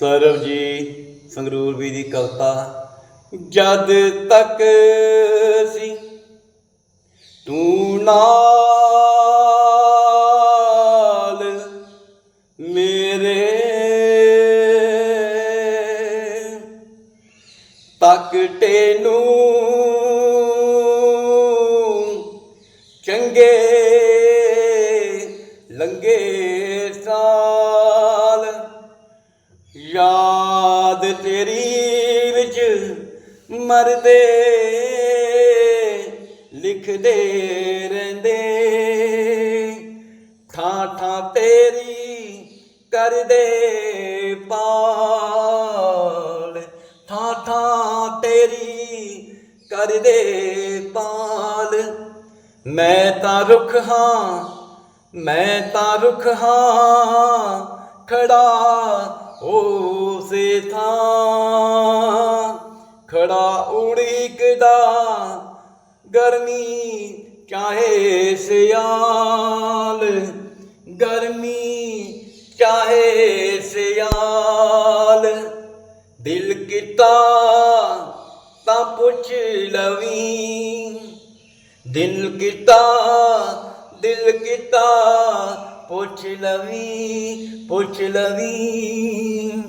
ਸਰਵ ਜੀ, ਸੰਗਰੂਰ ਵੀ ਦੀ ਕਵਿਤਾ, ਜਦ ਤੱਕ ਸੀ ਤੂੰ ਨਾਲ ਮੇਰੇ ਤੱਕ ਟੈਨੂੰ ਚੰਗੇ ਯਾਦ ਤੇਰੀ ਵਿੱਚ ਮਰਦੇ ਲਿਖਦੇ ਰਹਿੰਦੇ। ਥਾਂ ਥਾਂ ਤੇਰੀ ਕਰਦੇ ਪਾਲ। ਥਾਂ ਥਾਂ ਤੇਰੀ ਕਰਦੇ ਪਾਲ। ਮੈਂ ਤਾਂ ਰੁੱਖ ਹਾਂ, ਮੈਂ ਤਾਂ ਰੁੱਖ ਹਾਂ, ਖੜਾ ਹੋ ਉਸੇ ਥਾਂ ਖੜਾ ਉੜੀਕਦਾ ਗਰਮੀ ਚਾਹੇ ਸਿਆਲ, ਗਰਮੀ ਚਾਹੇ ਸਿਆਲ। ਦਿਲ ਕੀਤਾ ਤਾਂ ਪੁੱਛ ਲਵੀ, ਦਿਲ ਕੀਤਾ ਦਿਲ ਕੀਤਾ ਪੁੱਛ ਲਵੀ ਪੁੱਛ ਲਵੀ।